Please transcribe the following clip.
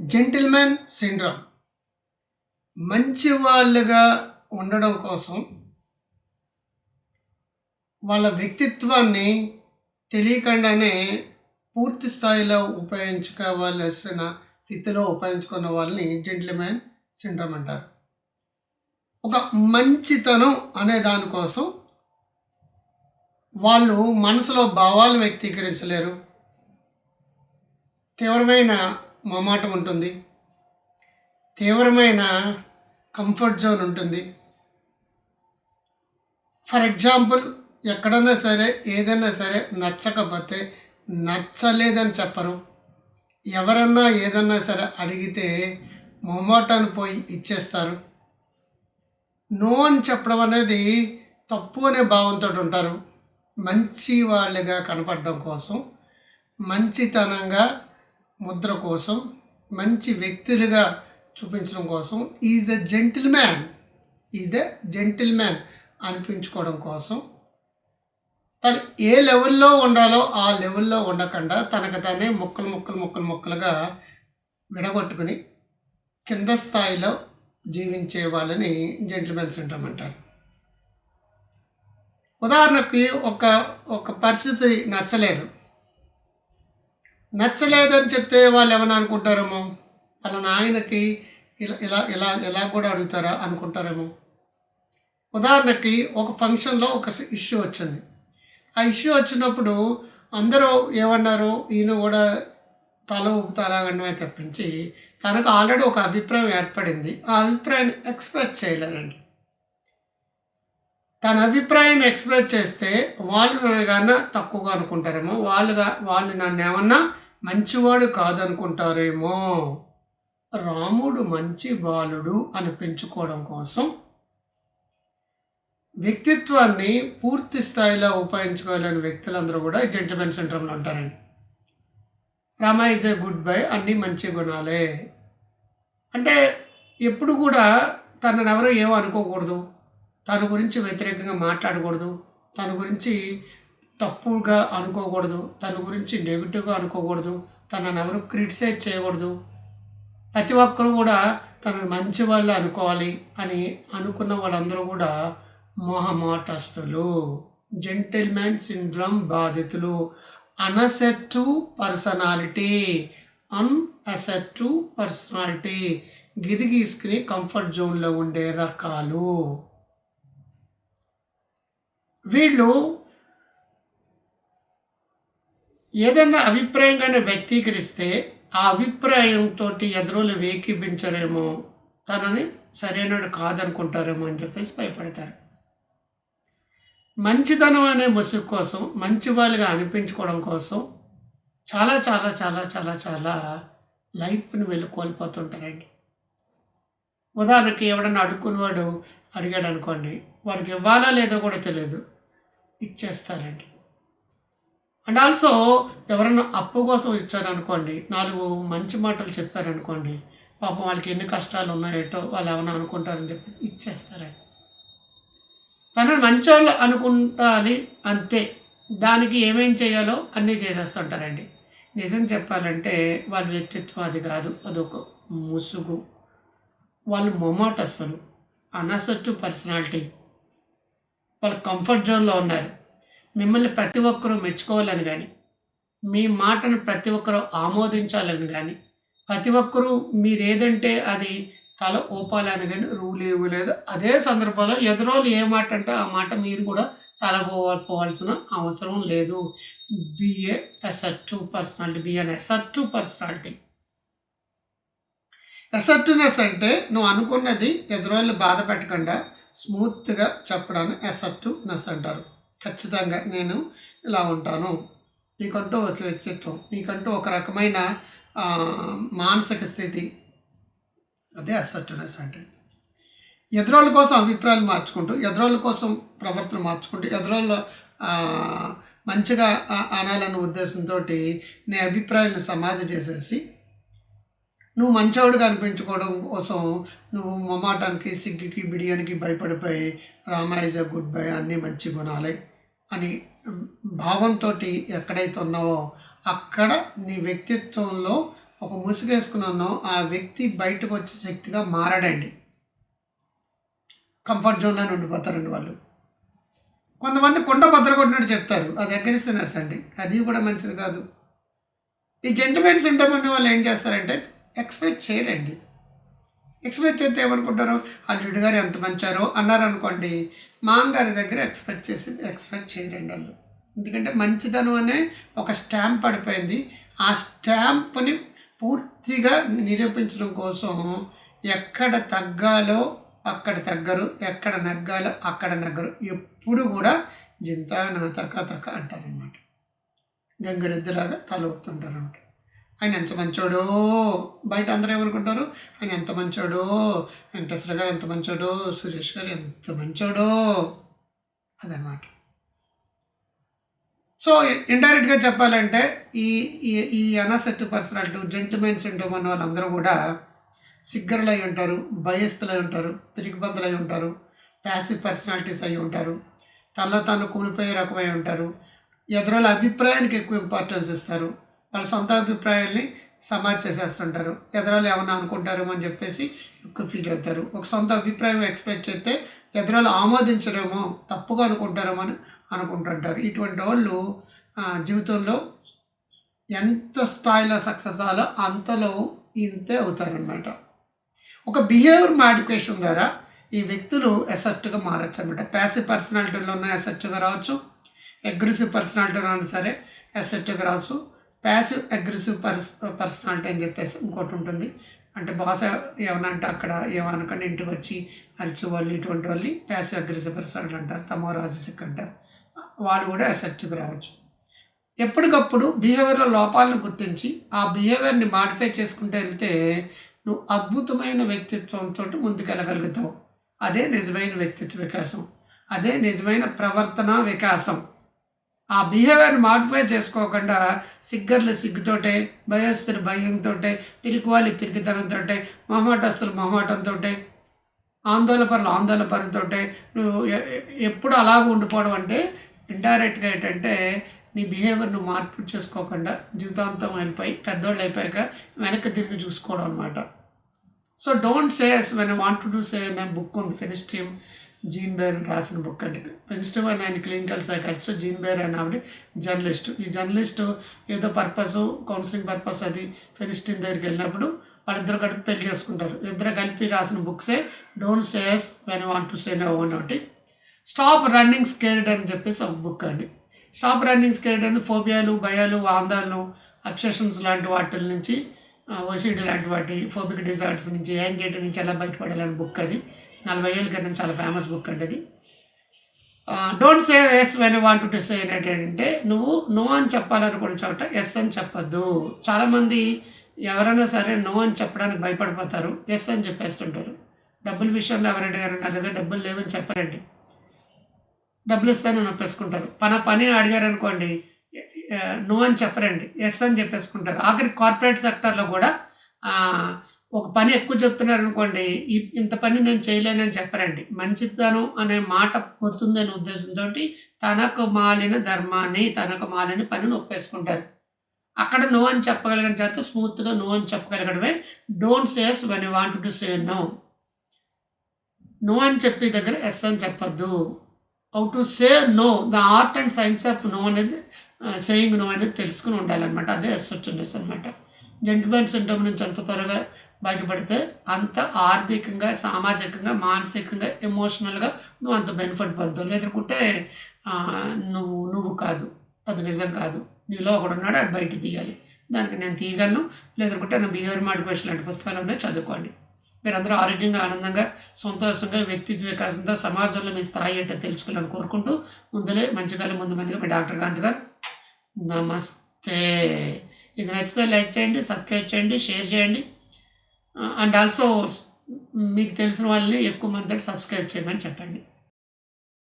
Gentlemen syndrome. మంచి వాళ్ళుగా ఉండడం కోసం వాళ్ళ వ్యక్తిత్వాన్ని తెలియకుండానే పూర్తి స్థాయిలో ఉపయోగించుకోవాల్సిన స్థితిలో ఉపయోగించుకున్న వాళ్ళని జెంటిల్మెన్ సిండ్రమ్ అంటారు. ఒక మంచితనం అనే దానికోసం వాళ్ళు మనసులో భావాలు వ్యక్తీకరించలేరు. తీవ్రమైన మొమాటం ఉంటుంది. తీవ్రమైన కంఫర్ట్ జోన్ ఉంటుంది. ఫర్ ఎగ్జాంపుల్ ఎక్కడన్నా సరే ఏదైనా సరే నచ్చకపోతే నచ్చలేదని చెప్పరు. ఎవరన్నా ఏదన్నా సరే అడిగితే మొమాటాన్ని పోయి ఇచ్చేస్తారు. నో అని చెప్పడం అనేది తప్పు అనే భావంతో ఉంటారు. మంచి వాళ్ళుగా కనపడడం కోసం మంచితనంగా ముద్ర కోసం మంచి వ్యక్తులుగా చూపించడం కోసం is the gentleman is the gentleman అనిపించుకోవడం కోసం తను ఏ లెవెల్లో ఉండాలో ఆ లెవెల్లో ఉండకుండా తనకు తానే ముక్కలు ముక్కలు ముక్కలు ముక్కలుగా విడగొట్టుకుని కింద స్థాయిలో జీవించే వాళ్ళని జెంటిల్మెన్ సిండ్రమ్ అంటారు. ఉదాహరణకి ఒక ఒక పరిస్థితి నచ్చలేదు. నచ్చలేదని చెప్తే వాళ్ళు ఏమైనా అనుకుంటారేమో? వాళ్ళ నాయనకి ఇలా ఇలా ఇలా ఇలా కూడా అడుగుతారా అనుకుంటారేమో? ఉదాహరణకి ఒక ఫంక్షన్లో ఒక ఇష్యూ వచ్చింది. ఆ ఇష్యూ వచ్చినప్పుడు అందరూ ఏమన్నారు? ఈయన కూడా తల ఊపుతలాగండమే తప్పించి తనకు ఆల్రెడీ ఒక అభిప్రాయం ఏర్పడింది. ఆ అభిప్రాయాన్ని ఎక్స్ప్రెస్ చేయలేరండి తన అభిప్రాయాన్ని ఎక్స్ప్రెస్ చేస్తే వాళ్ళు నన్ను తక్కువగా అనుకుంటారేమో. వాళ్ళుగా వాళ్ళు నన్ను ఏమన్నా మంచివాడు కాదనుకుంటారేమో. రాముడు మంచి బాలుడు అనిపించుకోవడం కోసం వ్యక్తిత్వాన్ని పూర్తి స్థాయిలో ఉపయోగించుకోలేని వ్యక్తులందరూ కూడా జెంటిల్మెన్ సిండ్రోమ్లో ఉంటారండి. Rama is a good boy అన్నీ మంచి గుణాలే. అంటే ఎప్పుడు కూడా తనను ఎవరు ఏమో అనుకోకూడదు. తన గురించి వ్యతిరేకంగా మాట్లాడకూడదు. తన గురించి తప్పుగా అనుకోకూడదు. తన గురించి నెగిటివ్గా అనుకోకూడదు. తనను ఎవరు క్రిటిసైజ్ చేయకూడదు. ప్రతి ఒక్కరు కూడా తనను మంచి వాళ్ళు అనుకోవాలి అని అనుకున్న వాళ్ళందరూ కూడా మొహమాటస్తులు. జెంటిల్మెన్ సిండ్రమ్ బాధితులు. Unassertive personality. Unassertive personality. గిరిగీసుకుని comfort జోన్లో ఉండే రకాలు. వీళ్ళు ఏదైనా అభిప్రాయంగానే వ్యక్తీకరిస్తే ఆ అభిప్రాయంతో ఎదురులు వేకిపించరేమో తనని సరైనడు కాదనుకుంటారేమో అని చెప్పేసి భయపడతారు. మంచితనం అనే ముసుగు కోసం మంచి వాళ్ళుగా అనిపించుకోవడం కోసం చాలా చాలా చాలా చాలా చాలా లైఫ్ని వెళ్ళి కోల్పోతుంటారండి. ఉదాహరణకి ఎవడన్నా అడుక్కునేవాడు అడిగాడు అనుకోండి వాడికి ఇవ్వాలా లేదో కూడా తెలియదు. ఇచ్చేస్తారండి. అండ్ ఆల్సో ఎవరన్నా అప్పు కోసం ఇచ్చారనుకోండి నాలుగు మంచి మాటలు చెప్పారనుకోండి పాపం వాళ్ళకి ఎన్ని కష్టాలు ఉన్నాయేటో వాళ్ళు ఏమైనా అనుకుంటారని చెప్పి ఇచ్చేస్తారండి. తనని మంచోళ్ళు అనుకుంటాలి అంతే. దానికి ఏమేం చేయాలో అన్నీ చేసేస్తుంటారండి. నిజం చెప్పాలంటే వాళ్ళ వ్యక్తిత్వం అది కాదు అదొక ముసుగు. వాళ్ళు మొమాటస్తులు అనసట్టు పర్సనాలిటీ. వాళ్ళు కంఫర్ట్ జోన్లో ఉన్నారు. మిమ్మల్ని ప్రతి ఒక్కరూ మెచ్చుకోవాలని కానీ మీ మాటను ప్రతి ఒక్కరూ ఆమోదించాలని కానీ ప్రతి ఒక్కరూ మీరేదంటే అది తల ఊపాలని కానీ రూల్ ఏమీ లేదు అదే సందర్భంలో ఎదురోళ్ళు ఏ మాట అంటే ఆ మాట మీరు కూడా తల పోవాల్సిన అవసరం లేదు. Be a assertive personality be unassertive personality. Assertiveness అంటే నువ్వు అనుకున్నది ఎదురోళ్ళు బాధ పెట్టకుండా స్మూత్గా చెప్పడాన్ని ఎసర్టివ్నెస్ అంటారు ఖచ్చితంగా నేను ఇలా ఉంటాను. నీకంటూ ఒక వ్యక్తిత్వం. నీకంటూ ఒక రకమైన మానసిక స్థితి. అదే అసర్టివ్నెస్ అంటే ఎదురోళ్ళ కోసం అభిప్రాయాలు మార్చుకుంటూ ఎదురోళ్ళ కోసం ప్రవర్తన మార్చుకుంటూ ఎదురోళ్ళ మంచిగా అనాలన్న ఉద్దేశంతో నీ అభిప్రాయాలను సమాధి చేసేసి నువ్వు మంచోడుగా అనిపించుకోవడం కోసం నువ్వు మమాటానికి సిగ్గుకి బిడియానికి భయపడిపోయి రామాయజ గుడ్ బై అన్నీ మంచి గుణాలే అని భావంతో ఎక్కడైతే ఉన్నావో అక్కడ నీ వ్యక్తిత్వంలో ఒక ముసుగేసుకున్నానో ఆ వ్యక్తి బయటకు వచ్చే శక్తిగా మారడండి. కంఫర్ట్ జోన్లోనే ఉండిపోతారండి వాళ్ళు. కొంతమంది కుండ బద్దలు కొట్టినట్టు చెప్తారు అది ఎగ్గరిస్తున్నా అండి అది కూడా మంచిది కాదు. ఈ జెంటిల్మెన్ సింటమ్ అనే వాళ్ళు ఏం చేస్తారంటే ఎక్స్పెక్ట్ చేయరండి. ఎక్స్పెక్ట్ చేస్తే ఏమనుకుంటారు? అల్లుడు గారు ఎంత మంచారో అన్నారు అనుకోండి మాంగారి దగ్గర ఎక్స్పెక్ట్ చేసి ఎక్స్పెక్ట్ చేయరండి వాళ్ళు. ఎందుకంటే మంచిదనం అనే ఒక స్టాంప్ పడిపోయింది. ఆ స్టాంప్ని పూర్తిగా నిరూపించడం కోసం ఎక్కడ తగ్గాలో అక్కడ తగ్గరు ఎక్కడ నగ్గాలో అక్కడ నగ్గరు. ఎప్పుడు కూడా జింత నా తక్క తక్క అంటారనమాట గంగరెద్దులాగా తల ఊపుతుంటారు ఆయన ఎంత మంచోడో. బయట అందరూ ఏమనుకుంటారు? ఆయన ఎంత మంచోడో. వెంకటేశ్వర గారు ఎంత మంచోడో. సురేష్ గారు ఎంత మంచోడో. అదనమాట సో ఇండైరెక్ట్గా చెప్పాలంటే ఈ ఈ ఈ అనసెట్ పర్సనాలిటీ జెంటిమెన్ సిండ్రోమ్ అన్న వాళ్ళందరూ కూడా సిగ్గర్లు అయి ఉంటారు భయస్థులు అయి ఉంటారు పిరిగిబందులు అయి ఉంటారు ప్యాసివ్ పర్సనాలిటీస్ అయి ఉంటారు తనలో తాను కుమిలిపోయే రకమై ఉంటారు ఎదురుల అభిప్రాయానికి ఎక్కువ ఇంపార్టెన్స్ ఇస్తారు వాళ్ళ సొంత అభిప్రాయాల్ని సమాజ్ చేసేస్తుంటారు. ఎదరాలు ఏమన్నా అనుకుంటారేమో అని చెప్పేసి ఎక్కువ ఫీల్ అవుతారు ఒక సొంత అభిప్రాయం ఎక్స్ప్రెస్ చేస్తే ఎదరాలు ఆమోదించరేమో తప్పుగా అనుకుంటారేమో అని అనుకుంటుంటారు. ఇటువంటి వాళ్ళు జీవితంలో ఎంత స్థాయిలో సక్సెస్ అవ్వాలో అంతలో ఇంతే అవుతారనమాట ఒక బిహేవియర్ మాడిఫికేషన్ ద్వారా ఈ వ్యక్తులు ఎసెప్ట్గా మారచ్చు అనమాట ప్యాసివ్ పర్సనాలిటీలో ఉన్న ఎసెప్ట్గా రావచ్చు అగ్రెసివ్ పర్సనాలిటీలో ఉన్నా సరే ఎసెప్ట్గా రావచ్చు. ప్యాసివ్ అగ్రెసివ్ పర్స్ పర్సనాలిటీ అని చెప్పేసి ఇంకోటి ఉంటుంది. అంటే బాస్ ఏమన్నా అంటే అక్కడ ఏమనకుండా ఇంటికి వచ్చి అరిచి వాళ్ళు ఇటువంటి వాళ్ళు ప్యాసివ్ అగ్రెసివ్ పర్సనాలిటీ అంటారు తమో రాజసిక్ అంటారు. వాళ్ళు కూడా అసెప్టివ్ రావచ్చు. ఎప్పటికప్పుడు బిహేవియర్లో లోపాలను గుర్తించి ఆ బిహేవియర్ని మాడిఫై చేసుకుంటూ వెళ్తే నువ్వు అద్భుతమైన వ్యక్తిత్వంతో ముందుకెళ్ళగలుగుతావు. అదే నిజమైన వ్యక్తిత్వ వికాసం. అదే నిజమైన ప్రవర్తన వికాసం. ఆ బిహేవియర్ మాడిఫై చేసుకోకుండా సిగ్గర్లు సిగ్గుతోటే భయస్థులు భయంతో పిరికివాలి పిరికితనంతో మొహమాటస్తులు మొహమాటంతో ఆందోళనపరులు ఆందోళనపరులతో నువ్వు ఎప్పుడు అలాగ ఉండిపోవడం అంటే ఇండైరెక్ట్గా ఏంటంటే నీ బిహేవియర్ నువ్వు మార్పు చేసుకోకుండా జీవితాంతం వెళ్ళిపోయి పెద్దోళ్ళు అయిపోయాక వెనక్కి తిరిగి చూసుకోవడం అనమాట so don't says when want to do say అనే బుక్ ఉంది ఫెనిస్టీమ్ జీన్ బేర్ రాసిన బుక్ అండి ఫెనిస్టీమ్ అని ఆయన క్లినికల్ సైకాలజిస్ట్ జీన్ బేర్ అని ఆవిడ జర్నలిస్ట్ ఈ జర్నలిస్ట్ ఏదో పర్పస్ కౌన్సిలింగ్ పర్పస్ అది ఫెనిస్టీన్ దగ్గరికి వెళ్ళినప్పుడు వాళ్ళిద్దరు కలిపి పెళ్ళి చేసుకుంటారు. ఇద్దరు కలిపి రాసిన బుక్సే don't says when want to say no అని ఒకటి స్టాప్ రన్నింగ్ స్కేర్డ్ అని చెప్పేసి ఒక బుక్ అండి. స్టాప్ రన్నింగ్ స్కేర్డ్ అని ఫోబియాలు భయాలు ఆందోళన అబ్సెషన్స్ లాంటి వాటి నుంచి ఓసిడి లాంటి వాటి ఫోబిక్ డిజార్డర్స్ నుంచి యాంగ్జైటీ నుంచి ఎలా బయటపడాలని బుక్ అది. నలభై ఏళ్ళ క్రితం చాలా ఫేమస్ బుక్ అండి అది. Don't say yes when want to say ఏంటంటే నువ్వు నో అని చెప్పాలనుకున్న చోట ఎస్ అని చెప్పద్దు. చాలామంది ఎవరైనా సరే నో అని చెప్పడానికి భయపడిపోతారు ఎస్ అని చెప్పేస్తుంటారు. డబ్బుల విషయంలో ఎవరైనా గారు నా దగ్గర డబ్బులు లేవని చెప్పరండి డబ్బులు ఇస్తాను నొప్పేసుకుంటారు పన పని అడిగారనుకోండి నో అని చెప్పరండి. ఎస్ అని చెప్పేసుకుంటారు. ఆఖరి కార్పొరేట్ సెక్టర్లో కూడా ఒక పని ఎక్కువ చెప్తున్నారు అనుకోండి ఇంత పని నేను చేయలేనని చెప్పరండి. మంచితనం అనే మాట పోతుందనే ఉద్దేశంతో తనకు మాలిన ధర్మాన్ని తనకు మాలిన పనిని ఒప్పేసుకుంటారు. అక్కడ నో అని చెప్పగలిగిన తర్వాత స్మూత్గా నో అని చెప్పగలగడమే. Don't says when you want to say no no అని చెప్పే దగ్గర ఎస్ అని చెప్పొద్దు. How to say no the art and science of no అనేది సేయింగ్ నో అనేది తెలుసుకుని ఉండాలన్నమాట. అదే అసర్చుండెస్ అనమాట జెంటిల్మెన్ సింటమ్ నుంచి ఎంత త్వరగా బయటపడితే అంత ఆర్థికంగా సామాజికంగా మానసికంగా ఎమోషనల్గా నువ్వు అంత బెనిఫిట్ పొందుతావు. లేదుకుంటే నువ్వు నువ్వు కాదు. అది నిజం కాదు. నీలో ఒకడు ఉన్నాడు అది బయట తీయాలి. దానికి నేను తీయగలను. లేదనుకుంటే నా బిహేవియర్ మాడిఫికేషన్ లాంటి పుస్తకాలు ఉన్నాయి చదువుకోండి. మీరందరూ ఆరోగ్యంగా ఆనందంగా సంతోషంగా వ్యక్తిత్వ వికాసంతో సమాజంలో మీ స్థాయి అంటే తెలుసుకోవాలని కోరుకుంటూ ముందులే మంచిగా ముందు మందిగా మీ డాక్టర్ గాంధీ గారు నమస్తే. ఇది నచ్చితే లైక్ చేయండి సబ్స్క్రైబ్ చేయండి షేర్ చేయండి. అండ్ ఆల్సో మీకు తెలిసిన వాళ్ళని ఎక్కువ మంది సబ్స్క్రైబ్ చేయమని చెప్పండి.